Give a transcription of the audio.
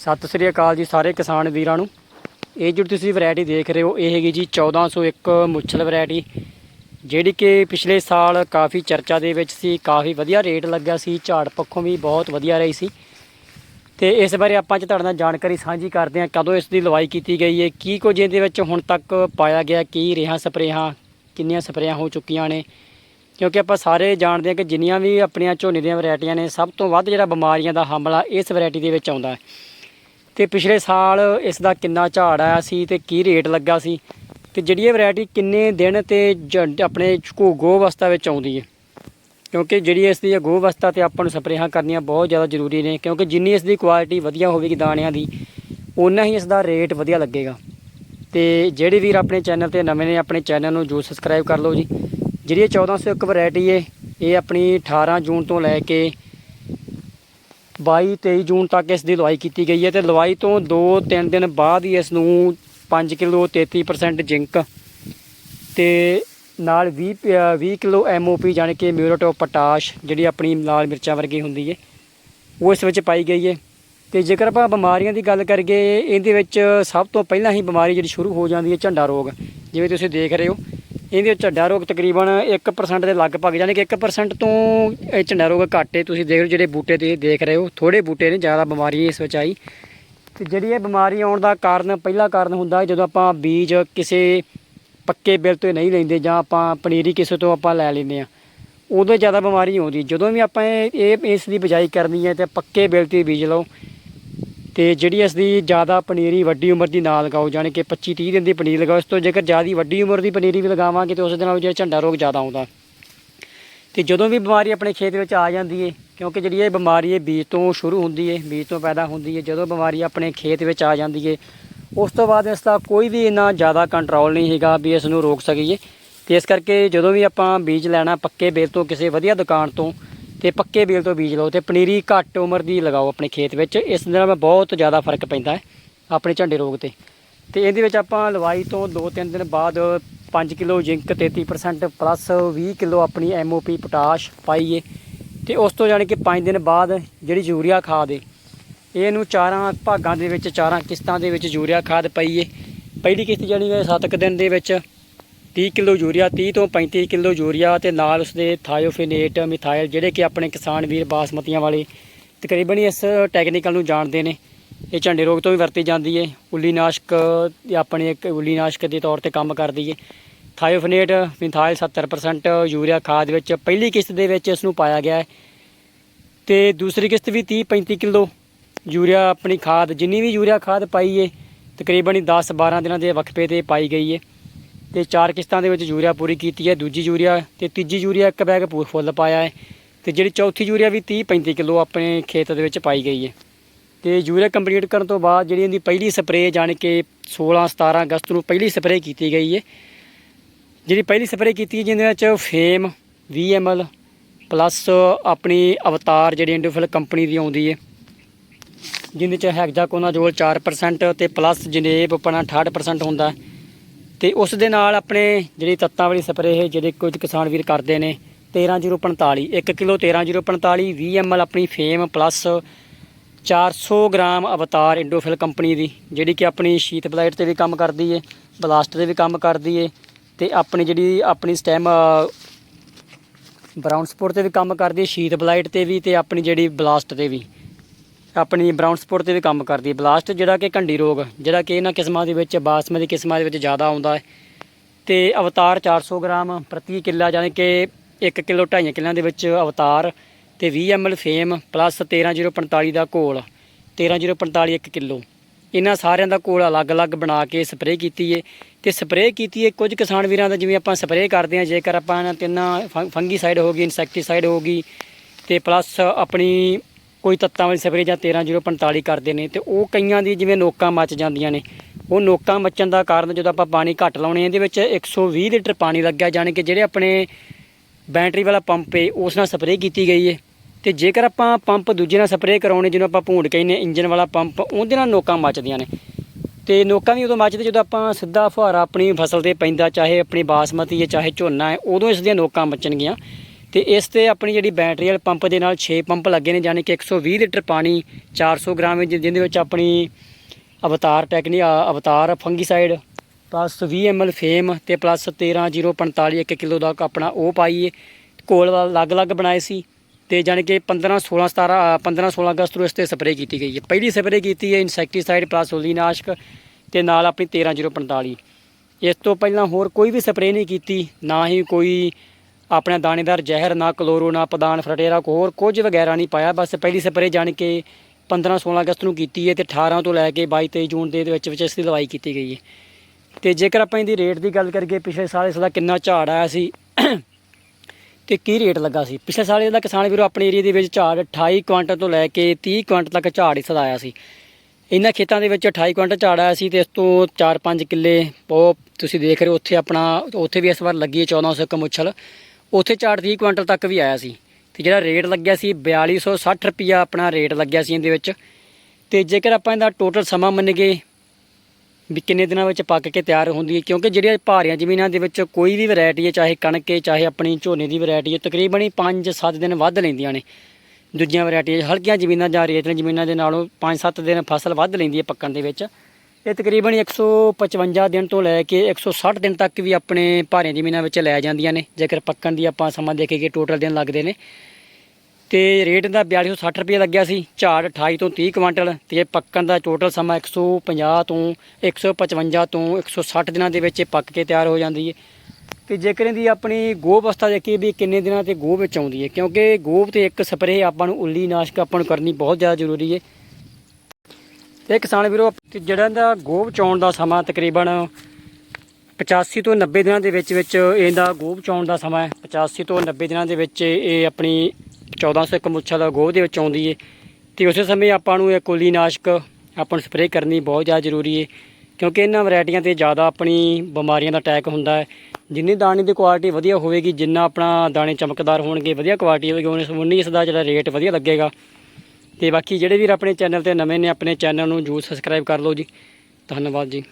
ਸਤਿ ਸ੍ਰੀ ਅਕਾਲ ਜੀ ਸਾਰੇ ਕਿਸਾਨ ਵੀਰਾਂ ਨੂੰ। ਇਹ ਜਿਹੜੀ ਤੁਸੀਂ ਵੈਰਾਈਟੀ ਦੇਖ ਰਹੇ ਹੋ, ਇਹ ਹੈਗੀ ਜੀ 1401 ਮੁੱਛਲ ਵੈਰਾਈਟੀ ਜਿਹੜੀ ਕਿ ਪਿਛਲੇ ਸਾਲ ਕਾਫੀ ਚਰਚਾ ਦੇ ਵਿੱਚ ਸੀ, ਕਾਫੀ ਵਧੀਆ ਰੇਟ ਲੱਗਿਆ ਸੀ, ਝਾੜ ਪੱਖੋਂ ਵੀ ਬਹੁਤ ਵਧੀਆ ਰਹੀ ਸੀ। ਤੇ ਇਸ ਬਾਰੇ ਆਪਾਂ ਅੱਜ ਤੁਹਾਡੇ ਨਾਲ ਜਾਣਕਾਰੀ ਸਾਂਝੀ ਕਰਦੇ ਹਾਂ, ਕਦੋਂ ਇਸ ਦੀ ਲਵਾਈ ਕੀਤੀ ਗਈ ਹੈ, ਕੀ ਕੁਝ ਇਹਦੇ ਵਿੱਚ ਹੁਣ ਤੱਕ ਪਾਇਆ ਗਿਆ, ਕੀ ਰੇਹਾਂ ਸਪਰੇਹਾਂ, ਕਿੰਨੀਆਂ ਸਪਰੇਹਾਂ ਹੋ ਚੁੱਕੀਆਂ ਨੇ। ਕਿਉਂਕਿ ਆਪਾਂ ਸਾਰੇ ਜਾਣਦੇ ਹਾਂ ਕਿ ਜਿੰਨੀਆਂ ਵੀ ਆਪਣੀਆਂ ਝੋਨੇ ਦੀਆਂ ਵੈਰਾਈਟੀਆਂ ਨੇ, ਸਭ ਤੋਂ ਵੱਧ ਜਿਹੜਾ ਬਿਮਾਰੀਆਂ ਦਾ ਹਮਲਾ ਇਸ ਵੈਰਾਈਟੀ ਦੇ ਵਿੱਚ ਆਉਂਦਾ ਹੈ। ਤੇ ਪਿਛਲੇ ਸਾਲ ਇਸ ਦਾ ਕਿੰਨਾ ਝਾੜ ਆਇਆ ਸੀ ਤੇ ਕੀ ਰੇਟ ਲੱਗਾ ਸੀ ਤੇ ਜਿਹੜੀ ਇਹ ਵੈਰਾਈਟੀ ਕਿੰਨੇ ਦਿਨ ਤੇ ਜ- ਆਪਣੇ ਘੋਗੋ ਅਵਸਥਾ ਵਿੱਚ ਆਉਂਦੀ ਹੈ? ਕਿਉਂਕਿ ਜਿਹੜੀ ਇਸ ਦੀ ਗੋ ਅਵਸਥਾ ਤੇ ਆਪਾਂ ਨੂੰ ਸਪਰੇਹਾਂ ਕਰਨੀਆਂ ਬਹੁਤ ਜ਼ਿਆਦਾ ਜ਼ਰੂਰੀ ਨੇ, ਕਿਉਂਕਿ ਜਿੰਨੀ ਇਸ ਦੀ ਕੁਆਲਿਟੀ ਵਧੀਆ ਹੋਵੇਗੀ ਦਾਣਿਆਂ ਦੀ, ਓਨਾ ਹੀ ਇਸ ਦਾ ਰੇਟ ਵਧੀਆ ਲੱਗੇਗਾ। ਤੇ ਜਿਹੜੇ ਵੀਰ ਆਪਣੇ ਚੈਨਲ ਤੇ ਨਵੇਂ ਨੇ, ਆਪਣੇ ਚੈਨਲ ਨੂੰ ਜੋ ਸਬਸਕ੍ਰਾਈਬ ਕਰ ਲਓ ਜੀ। ਜਿਹੜੀ ਇਹ 1401 ਵੈਰਾਈਟੀ ਹੈ ਇਹ ਆਪਣੀ 18 ਜੂਨ ਤੋਂ ਲੈ ਕੇ 22 23 ਜੂਨ ਤੱਕ ਇਸ ਦੀ ਲਵਾਈ ਕੀਤੀ ਗਈ ਹੈ ਤੇ ਲਵਾਈ ਤੋਂ 2-3 ਦਿਨ ਬਾਅਦ ਹੀ ਇਸ ਨੂੰ 5 ਕਿਲੋ 33% ਜ਼ਿੰਕ ਤੇ ਨਾਲ 20 ਪ- 20 ਕਿਲੋ ਐਮਓਪੀ ਜਾਣੀ ਕਿ ਮਿਊਰੇਟ ਪੋਟਾਸ਼ ਜਿਹੜੀ ਆਪਣੀ ਲਾਲ ਮਿਰਚਾਂ ਵਰਗੀ ਹੁੰਦੀ ਹੈ, ਉਹ ਇਸ ਵਿੱਚ ਪਾਈ ਗਈ ਹੈ। ਤੇ ਜੇਕਰ ਆਪਾਂ ਬਿਮਾਰੀਆਂ ਦੀ ਗੱਲ ਕਰੀਏ, ਇਹਦੇ ਵਿੱਚ ਸਭ ਤੋਂ ਪਹਿਲਾਂ ਹੀ ਬਿਮਾਰੀ ਜਿਹੜੀ ਸ਼ੁਰੂ ਹੋ ਜਾਂਦੀ ਹੈ ਝੰਡਾ ਰੋਗ, ਜਿਵੇਂ ਤੁਸੀਂ ਦੇਖ ਰਹੇ ਹੋ। ਇਹਦੇ ਝੰਡਾ ਰੋਗ ਤਕਰੀਬਨ 1% ਦੇ ਲਗਭਗ, ਯਾਨੀ ਕਿ 1% ਤੋਂ ਇਹ ਝੰਡਾ ਰੋਗ ਘੱਟ ਹੈ। ਤੁਸੀਂ ਦੇਖ ਰਹੇ ਜਿਹੜੇ ਬੂਟੇ ਤੁਸੀਂ ਦੇਖ ਰਹੇ ਹੋ ਥੋੜੇ ਬੂਟੇ ਨੇ, ਜ਼ਿਆਦਾ ਬਿਮਾਰੀ ਇਸ ਵਿੱਚ ਆਈ। ਤੇ ਜਿਹੜੀ ਇਹ ਬਿਮਾਰੀ ਆਉਣ ਦਾ ਕਾਰਨ, ਪਹਿਲਾ ਕਾਰਨ ਹੁੰਦਾ ਜਦੋਂ ਆਪਾਂ ਬੀਜ ਕਿਸੇ ਪੱਕੇ ਬਿੱਲ ਤੋਂ ਨਹੀਂ ਲੈਂਦੇ ਜਾਂ ਆਪਾਂ ਪਨੀਰੀ ਕਿਸੇ ਤੋਂ ਆਪਾਂ ਲੈ ਲੈਂਦੇ ਆ ਉਦੋਂ ਜ਼ਿਆਦਾ ਬਿਮਾਰੀ ਆਉਂਦੀ। ਜਦੋਂ ਵੀ ਆਪਾਂ ਇਹ ਇਹ ਇਸ ਦੀ ਬਿਜਾਈ ਕਰਨੀ ਹੈ ਤੇ ਪੱਕੇ ਬਿੱਲ ਤੇ ਬੀਜ ਲਓ ਤੇ ਜਿਹੜੀ ਇਸ ਦੀ ਜ਼ਿਆਦਾ ਪਨੀਰੀ ਵੱਡੀ ਉਮਰ ਦੀ ਨਾ ਲਗਾਓ, ਜਾਣੀ ਕਿ 25 30 ਦਿਨ ਦੀ ਪਨੀਰੀ ਲਗਾਓ, ਇਸ ਤੋਂ ਜੇਕਰ ਜ਼ਿਆਦਾ ਵੱਡੀ ਉਮਰ ਦੀ ਪਨੀਰੀ ਵੀ ਲਗਾਵਾਂਗੇ ਤੇ ਉਸ ਦੇ ਨਾਲ ਜਿਹੜਾ ਝੰਡਾ ਰੋਗ ਜ਼ਿਆਦਾ ਆਉਂਦਾ। ਤੇ ਜਦੋਂ ਵੀ ਬਿਮਾਰੀ ਆਪਣੇ ਖੇਤ ਵਿੱਚ ਆ ਜਾਂਦੀ ਹੈ ਕਿਉਂਕਿ ਜਿਹੜੀ ਇਹ ਬਿਮਾਰੀ ਹੈ ਬੀਜ ਤੋਂ ਸ਼ੁਰੂ ਹੁੰਦੀ ਹੈ ਬੀਜ ਤੋਂ ਪੈਦਾ ਹੁੰਦੀ ਹੈ ਜਦੋਂ ਬਿਮਾਰੀ ਆਪਣੇ ਖੇਤ ਵਿੱਚ ਆ ਜਾਂਦੀ ਹੈ ਉਸ ਤੋਂ ਬਾਅਦ ਇਸ ਦਾ ਕੋਈ ਵੀ ਇੰਨਾ ਜ਼ਿਆਦਾ ਕੰਟਰੋਲ ਨਹੀਂ ਹੈਗਾ ਵੀ ਇਸ ਨੂੰ ਰੋਕ ਸਕੀਏ। ਤੇ ਇਸ ਕਰਕੇ ਜਦੋਂ ਵੀ ਆਪਾਂ ਬੀਜ ਲੈਣਾ ਪੱਕੇ ਬੇਲ ਤੋਂ ਕਿਸੇ ਵਧੀਆ ਦੁਕਾਨ ਤੋਂ ਤੇ ਪੱਕੇ ਬੇਲ ਤੋਂ ਬੀਜ ਲਓ ਤੇ ਪਨੀਰੀ ਘੱਟ ਉਮਰ ਦੀ ਲਗਾਓ ਆਪਣੇ ਖੇਤ ਵਿੱਚ। ਇਸ ਦੇ ਨਾਲ ਬਹੁਤ ਜ਼ਿਆਦਾ ਫ਼ਰਕ ਪੈਂਦਾ ਹੈ ਆਪਣੇ ਝੰਡੇ ਰੋਗ ਤੇ। ਤੇ ਇਹਦੇ ਵਿੱਚ ਆਪਾਂ ਲਵਾਈ ਤੋਂ 2-3 ਦਿਨ ਬਾਅਦ 5 ਕਿਲੋ ਜ਼ਿੰਕ 33% ਪਲੱਸ 20 ਕਿਲੋ ਆਪਣੀ ਐਮਓਪੀ ਪੋਟਾਸ਼ ਪਾਈਏ। ਤੇ ਉਸ ਤੋਂ ਜਾਣੀ ਕਿ 5 ਦਿਨ ਬਾਅਦ ਜਿਹੜੀ ਯੂਰੀਆ ਖਾਦ ਏ, ਇਹਨੂੰ ਚਾਰਾਂ ਭਾਗਾਂ ਦੇ ਵਿੱਚ, ਚਾਰਾਂ ਕਿਸ਼ਤਾਂ ਦੇ ਵਿੱਚ ਯੂਰੀਆ ਖਾਦ ਪਾਈਏ। ਪਹਿਲੀ ਕਿਸ਼ਤ ਜਾਣੀ ਕਿ 7 ਦਿਨ ਦੇ ਵਿੱਚ 30 ਕਿਲੋ ਯੂਰੀਆ 30 ਤੋਂ 35 ਕਿਲੋ ਯੂਰੀਆ ਤੇ ਨਾਲ ਉਸਦੇ ਥਾਇਓਫਿਨੇਟ, ਮਿਥਾਇਲ ਜਿਹੜੇ ਕਿ ਆਪਣੇ ਕਿਸਾਨ ਵੀਰ ਬਾਸਮਤੀਆਂ ਵਾਲੇ ਤਕਰੀਬਨ ਹੀ ਇਸ ਟੈਕਨੀਕਲ ਨੂੰ ਜਾਣਦੇ ਨੇ। ਇਹ ਝੰਡੇ ਰੋਗ ਤੋਂ ਵੀ ਵਰਤੀ ਜਾਂਦੀ ਹੈ ਉੱਲੀ ਨਾਸ਼ਕ ਇਹ ਇੱਕ ਉੱਲੀਨਾਸ਼ਕ ਦੇ ਤੌਰ ਤੇ ਕੰਮ ਕਰਦੀ ਹੈ ਥਾਇਓਫਿਨੇਟ, ਮਿਥਾਇਲ 70% ਯੂਰੀਆ ਖਾਦ ਵਿੱਚ ਪਹਿਲੀ ਕਿਸ਼ਤ ਦੇ ਵਿੱਚ ਇਸ ਨੂੰ ਪਾਇਆ ਗਿਆ ਹੈ ਤੇ ਦੂਸਰੀ ਕਿਸ਼ਤ ਵੀ 30 35 ਕਿਲੋ ਯੂਰੀਆ ਆਪਣੀ ਖਾਦ, ਜਿੰਨੀ ਵੀ ਯੂਰੀਆ ਖਾਦ ਪਾਈ ਏ, ਤਕਰੀਬਨ ਹੀ 10 12 ਦਿਨਾਂ ਦੇ ਵਕਫੇ ਤੇ ਪਾਈ ਗਈ ਏ। ਤੇ ਚਾਰ ਕਿਸ਼ਤਾਂ ਦੇ ਵਿੱਚ ਯੂਰੀਆ ਪੂਰੀ ਕੀਤੀ ਹੈ, ਦੂਜੀ ਯੂਰੀਆ ਤੇ ਤੀਜੀ ਯੂਰੀਆ ਇੱਕ ਬੈਗ ਪੂਰ ਫੁੱਲ ਪਾਇਆ ਹੈ ਤੇ ਜਿਹੜੀ ਚੌਥੀ ਯੂਰੀਆ ਵੀ 30 35 ਕਿਲੋ ਆਪਣੇ ਖੇਤ ਦੇ ਵਿੱਚ ਪਾਈ ਗਈ ਹੈ ਤੇ ਯੂਰੀਆ ਕੰਪਲੀਟ ਕਰਨ ਤੋਂ ਬਾਅਦ ਜਿਹੜੀ ਇਹਦੀ ਪਹਿਲੀ ਸਪਰੇਅ ਜਾਣੀ ਕਿ 16 17 ਅਗਸਤ ਨੂੰ ਪਹਿਲੀ ਸਪਰੇਅ ਕੀਤੀ ਗਈ ਹੈ ਜਿਹੜੀ ਪਹਿਲੀ ਸਪਰੇਅ ਕੀਤੀ ਹੈ, ਜਿਹਦੇ ਵਿੱਚ ਫੇਮ 20 ml ਪਲੱਸ ਆਪਣੀ ਅਵਤਾਰ ਜਿਹੜੀ ਇੰਡੋਫਿਲ ਕੰਪਨੀ ਦੀ ਆਉਂਦੀ ਹੈ, ਜਿਹਦੇ ਚ ਹੈਗਜ਼ਾਕੋਨਾਜ਼ੋਲ 4% ਤੇ ਪਲੱਸ ਜਨੇਬ ਆਪਣਾ 68% ਹੁੰਦਾ ਹੈ। ਤੇ ਉਸ ਦੇ ਨਾਲ ਆਪਣੇ ਜਿਹੜੀ ਤੱਤਾਂ ਵਾਲੀ ਸਪਰੇਅ ਜਿਹੜੇ ਕੁਝ ਕਿਸਾਨ ਵੀਰ ਕਰਦੇ ਨੇ 13045 1 ਕਿਲੋ 13045 20 ml ਆਪਣੀ fame plus 400 gram Avtar Indofil company ਦੀ, ਜਿਹੜੀ ਕਿ ਆਪਣੀ ਸ਼ੀਤ ਬਲਾਈਟ ਤੇ ਵੀ ਕੰਮ ਕਰਦੀ ਏ, ਬਲਾਸਟ ਤੇ ਵੀ ਕੰਮ ਕਰਦੀ ਏ, ਤੇ ਆਪਣੀ ਜਿਹੜੀ ਆਪਣੀ ਸਟੈਮ ਬਰਾਊਨ ਸਪੋਰਟ ਤੇ ਵੀ ਕੰਮ ਕਰਦੀ ਹੈ ਸ਼ੀਤ ਬਲਾਈਟ ਤੇ ਵੀ ਤੇ ਆਪਣੀ ਜਿਹੜੀ ਬਲਾਸਟ ਤੇ ਵੀ। ਆਪਣੀ ਬਰਾਊਨ ਸਪੋਰਟ ਤੇ ਵੀ ਕੰਮ ਕਰਦੀ ਹੈ। ਬਲਾਸਟ ਜਿਹੜਾ ਕਿ ਘੰਡੀ ਰੋਗ, ਜਿਹੜਾ ਕਿ ਇਹਨਾਂ ਕਿਸਮਾਂ ਦੇ ਵਿੱਚ, ਬਾਸਮਤੀ ਕਿਸਮਾਂ ਦੇ ਵਿੱਚ ਜ਼ਿਆਦਾ ਆਉਂਦਾ ਹੈ। ਤੇ ਅਵਤਾਰ 400 ਗ੍ਰਾਮ ਪ੍ਰਤੀ ਕਿੱਲਾ, ਯਾਨੀ ਕਿ 1 ਕਿਲੋ 2.5 ਕਿੱਲਿਆਂ ਦੇ ਵਿੱਚ ਅਵਤਾਰ ਤੇ 20 ml ਫੇਮ ਪਲੱਸ 13045 ਦਾ ਘੋਲ 13045 1 ਕਿਲੋ। ਇਹਨਾਂ ਸਾਰਿਆਂ ਦਾ ਘੋਲ ਅਲੱਗ-ਅਲੱਗ ਬਣਾ ਕੇ ਸਪਰੇਅ ਕੀਤੀ ਏ। ਤੇ ਸਪਰੇਅ ਕੀਤੀ ਏ, ਕੁਝ ਕਿਸਾਨ ਵੀਰਾਂ ਦਾ ਜਿਵੇਂ ਆਪਾਂ ਸਪਰੇਅ ਕਰਦੇ ਹਾਂ, ਜੇਕਰ ਆਪਾਂ ਇਹਨਾਂ ਤਿੰਨਾਂ ਫੰਗੀਸਾਈਡ ਹੋ ਗਈ ਇਨਸੈਕਟੀਸਾਈਡ ਹੋ ਗਈ, ਤੇ ਪਲੱਸ ਆਪਣੀ ਕੋਈ ਤੱਤਾਂ ਵਾਲੀ ਸਪਰੇ ਜਾਂ 13045 ਕਰਦੇ ਨੇ ਤੇ ਉਹ ਕਈਆਂ ਦੀ ਜਿਵੇਂ ਨੋਕਾਂ ਮੱਚ ਜਾਂਦੀਆਂ ਨੇ, ਉਹ ਨੋਕਾਂ ਮੱਚਣ ਦਾ ਕਾਰਨ ਜਦੋਂ ਆਪਾਂ ਪਾਣੀ ਘੱਟ ਲਾਉਣੇ ਇਹਦੇ ਵਿੱਚ 120 ਲੀਟਰ ਪਾਣੀ ਲੱਗਿਆ, ਜਾਣੀ ਕਿ ਜਿਹੜੇ ਆਪਣੇ ਬੈਟਰੀ ਵਾਲਾ ਪੰਪ ਏ, ਉਸ ਨਾਲ ਸਪਰੇਅ ਕੀਤੀ ਗਈ ਹੈ ਤੇ ਜੇਕਰ ਆਪਾਂ ਪੰਪ ਦੂਜੇ ਨਾਲ ਸਪਰੇਅ ਕਰਾਉਣੇ, ਜਿਹਨੂੰ ਆਪਾਂ ਭੂੰਡ ਕਹਿੰਦੇ ਇੰਜਨ ਵਾਲਾ ਪੰਪ, ਉਹਦੇ ਨਾਲ ਨੋਕਾਂ ਮੱਚਦੀਆਂ ਨੇ। ਤੇ ਨੋਕਾਂ ਵੀ ਉਦੋਂ ਮੱਚਦੇ ਜਦੋਂ ਆਪਾਂ ਸਿੱਧਾ ਫੁਹਾਰਾ ਆਪਣੀ ਫਸਲ ਤੇ ਪੈਂਦਾ, ਚਾਹੇ ਆਪਣੀ ਬਾਸਮਤੀ ਹੈ ਚਾਹੇ ਝੋਨਾ ਹੈ ਉਦੋਂ ਇਸ ਦੀਆਂ ਨੋਕਾਂ ਮੱਚਣਗੀਆਂ। ਤੇ ਇਸ ਤੇ ਆਪਣੀ ਜਿਹੜੀ ਬੈਟਰੀ ਵਾਲੇ ਪੰਪ ਦੇ ਨਾਲ 6 ਪੰਪ ਲੱਗੇ ਨੇ ਯਾਨੀ ਕਿ 120 ਲੀਟਰ ਪਾਣੀ 400 ਗ੍ਰਾਮ ਜਿਹਦੇ ਵਿੱਚ ਆਪਣੀ Avtar ਟੈਕਨੀ Avtar fungicide, plus 20 ml Fame ਤੇ ਪਲੱਸ 13045 1 ਕਿਲੋ ਦਾ ਆਪਣਾ ਉਹ ਪਾਈਏ। ਕੋਲ ਅਲੱਗ-ਅਲੱਗ ਬਣਾਏ ਸੀ ਤੇ ਜਾਣੀ ਕਿ 15 16 17 15 16 ਅਗਸਤ ਨੂੰ ਇਸ ਤੇ ਸਪਰੇਅ ਕੀਤੀ ਗਈ ਹੈ। ਪਹਿਲੀ ਸਪਰੇਅ ਕੀਤੀ ਹੈ ਇਨਸੈਕਟੀਸਾਈਡ ਪਲੱਸ ਉਲੀਨਾਸ਼ਕ ਤੇ ਨਾਲ ਆਪਣੀ 13045 ਇਸ ਤੋਂ ਪਹਿਲਾਂ ਹੋਰ ਕੋਈ ਵੀ ਸਪਰੇਅ ਨਹੀਂ ਕੀਤੀ, ਨਾ ਹੀ ਕੋਈ ਆਪਣਾ ਦਾਣੇਦਾਰ ਜ਼ਹਿਰ ਨਾ, ਕਲੋਰੋ ਨਾ, ਪਦਾਨ ਫਰਟੇਰਾ ਹੋਰ ਕੁਝ ਵਗੈਰਾ ਨਹੀਂ ਪਾਇਆ। ਬਸ ਪਹਿਲੀ ਸਪਰੇਅ ਜਾਣ ਕੇ 15 16 ਅਗਸਤ ਨੂੰ ਕੀਤੀ ਹੈ ਤੇ 18 ਤੋਂ ਲੈ ਕੇ 22 23 ਜੂਨ ਦੇ ਵਿੱਚ ਵਿੱਚ ਇਸ ਦੀ ਲਵਾਈ ਕੀਤੀ ਗਈ ਹੈ। ਤੇ ਜੇਕਰ ਆਪਾਂ ਇਹਦੀ ਰੇਟ ਦੀ ਗੱਲ ਕਰੀਏ, ਪਿਛਲੇ ਸਾਲ ਇਸ ਦਾ ਕਿੰਨਾ ਝਾੜ ਆਇਆ ਸੀ ਤੇ ਕੀ ਰੇਟ ਲੱਗਾ ਸੀ? ਪਿਛਲੇ ਸਾਲ ਇਹਦਾ ਕਿਸਾਨ ਵੀਰੋ ਆਪਣੇ ਏਰੀਆ ਦੇ ਵਿੱਚ ਝਾੜ 28 ਕੁਇੰਟਲ ਤੋਂ ਲੈ ਕੇ 30 ਕੁਇੰਟਲ ਤੱਕ ਝਾੜ ਇਸ ਦਾ ਆਇਆ ਸੀ। ਇਹਨਾਂ ਖੇਤਾਂ ਦੇ ਵਿੱਚ 28 ਕੁਇੰਟਲ ਝਾੜ ਆਇਆ ਸੀ ਤੇ ਇਸ ਤੋਂ 4-5 ਕਿੱਲੇ ਉਹ ਤੁਸੀਂ ਦੇਖ ਰਹੇ ਹੋ, ਉੱਥੇ ਆਪਣਾ, ਉੱਥੇ ਵੀ ਇਸ ਵਾਰ ਲੱਗੀ ਹੈ 1400 ਕਮੁੱਛਲ ਉੱਥੇ ਝਾੜ 30 ਕੁਇੰਟਲ ਤੱਕ ਵੀ ਆਇਆ ਸੀ ਤੇ ਜਿਹੜਾ ਰੇਟ ਲੱਗਿਆ ਸੀ 4260 ਰੁਪਿਆ ਆਪਣਾ ਰੇਟ ਲੱਗਿਆ ਸੀ ਇਹਦੇ ਵਿੱਚ। ਤੇ ਜੇਕਰ ਆਪਾਂ ਇਹਦਾ ਟੋਟਲ ਸਮਾਂ ਮੰਨੀਏ ਵੀ ਕਿੰਨੇ ਦਿਨਾਂ ਵਿੱਚ ਪੱਕ ਕੇ ਤਿਆਰ ਹੁੰਦੀ ਹੈ, ਕਿਉਂਕਿ ਜਿਹੜੀਆਂ ਭਾਰੀਆਂ ਜ਼ਮੀਨਾਂ ਦੇ ਵਿੱਚ ਕੋਈ ਵੀ ਵੈਰਾਈਟੀ ਹੈ, ਚਾਹੇ ਕਣਕ ਹੈ, ਚਾਹੇ ਆਪਣੀ ਝੋਨੇ ਦੀ ਵੈਰਾਈਟੀ ਹੈ, ਤਕਰੀਬਨ ਹੀ 5-7 ਦਿਨ ਵੱਧ ਲੈਂਦੀਆਂ ਨੇ। ਦੂਜੀਆਂ ਵੈਰਾਈਟੀਆਂ ਹਲਕੀਆਂ ਜ਼ਮੀਨਾਂ ਜਾਂ ਰੇਤਲੀ ਜ਼ਮੀਨਾਂ ਦੇ ਨਾਲੋਂ 5-7 ਦਿਨ ਫਸਲ ਵੱਧ ਲੈਂਦੀ ਹੈ ਪੱਕਣ ਦੇ ਵਿੱਚ। ਇਹ ਤਕਰੀਬਨ 155 ਦਿਨ ਤੋਂ ਲੈ ਕੇ 160 ਦਿਨ ਤੱਕ ਵੀ ਆਪਣੇ ਭਾਰੀਆਂ ਜ਼ਮੀਨਾਂ ਵਿੱਚ ਲੈ ਜਾਂਦੀਆਂ ਨੇ, ਜੇਕਰ ਪੱਕਣ ਦੀ ਆਪਾਂ ਸਮਾਂ ਦੇਖੀਏ ਟੋਟਲ ਦਿਨ ਲੱਗਦੇ ਨੇ। ਤੇ ਰੇਟ ਦਾ 4260 ਰੁਪਏ ਲੱਗਿਆ ਸੀ, ਝਾੜ 28 ਤੋਂ 30 ਕੁਇੰਟਲ ਤੇ ਪੱਕਣ ਦਾ ਟੋਟਲ ਸਮਾਂ 150 ਤੋਂ 155 ਤੋਂ 160 ਦਿਨਾਂ ਦੇ ਵਿੱਚ ਇਹ ਪੱਕ ਕੇ ਤਿਆਰ ਹੋ ਜਾਂਦੀ ਹੈ ਤੇ ਜੇਕਰ ਇਹਦੀ ਆਪਣੀ ਗੋਭ ਅਵਸਥਾ ਦੇਖੀਏ ਵੀ ਕਿੰਨੇ ਦਿਨਾਂ ਤੇ ਗੋਭ ਵਿੱਚ ਆਉਂਦੀ ਹੈ ਕਿਉਂਕਿ ਗੋਭ ਤੇ ਇੱਕ ਸਪਰੇਅ ਆਪਾਂ ਨੂੰ ਉੱਲੀ ਨਾਸ਼ਕ ਆਪਾਂ ਨੂੰ ਕਰਨੀ ਬਹੁਤ ਜ਼ਿਆਦਾ ਜ਼ਰੂਰੀ ਹੈ ਇਹ ਕਿਸਾਨ ਵੀਰੋ, ਤੇ ਜਿਹੜਾ ਇਹਦਾ ਗੋਭ ਚੌਣ ਦਾ ਸਮਾਂ ਤਕਰੀਬਨ 85 ਤੋਂ 90 ਦਿਨਾਂ ਦੇ ਵਿੱਚ ਵਿੱਚ ਇਹਦਾ ਗੋਭ ਚੌਣ ਦਾ ਸਮਾਂ ਹੈ। 85 ਤੋਂ 90 ਦਿਨਾਂ ਦੇ ਵਿੱਚ ਇਹ ਆਪਣੀ 1400 ਇੱਕ ਦਾ ਗੋਭ ਦੇ ਵਿੱਚ ਆਉਂਦੀ ਹੈ ਤੇ ਉਸੇ ਸਮੇਂ ਆਪਾਂ ਨੂੰ ਇਹ ਕੋਲੀ ਨਾਸ਼ਕ ਆਪਾਂ ਨੂੰ ਸਪਰੇਅ ਕਰਨੀ ਬਹੁਤ ਜ਼ਿਆਦਾ ਜ਼ਰੂਰੀ ਹੈ ਕਿਉਂਕਿ ਇਹਨਾਂ ਵੈਰਾਈਟੀਆਂ ਤੇ ਜ਼ਿਆਦਾ ਆਪਣੀ ਬਿਮਾਰੀਆਂ ਦਾ ਅਟੈਕ ਹੁੰਦਾ ਹੈ। ਜਿੰਨੀ ਦਾਣੇ ਦੀ ਕੁਆਲਿਟੀ ਵਧੀਆ ਹੋਵੇਗੀ, ਜਿੰਨਾ ਆਪਣਾ ਦਾਣੇ ਚਮਕਦਾਰ ਹੋਣਗੇ, ਵਧੀਆ ਕੁਆਲਿਟੀ ਹੋਵੇਗੀ, ਉਹਨੇ ਉਨੀ ਇਸ ਦਾ ਜਿਹੜਾ ਰੇਟ ਵਧੀਆ ਲੱਗੇਗਾ। ਤੇ ਬਾਕੀ ਜਿਹੜੇ ਵੀਰ ਆਪਣੇ ਚੈਨਲ ਤੇ ਨਵੇਂ ਨੇ, ਆਪਣੇ ਚੈਨਲ ਨੂੰ ਜਰੂਰ ਸਬਸਕ੍ਰਾਈਬ ਕਰ ਲਓ ਜੀ। ਧੰਨਵਾਦ ਜੀ।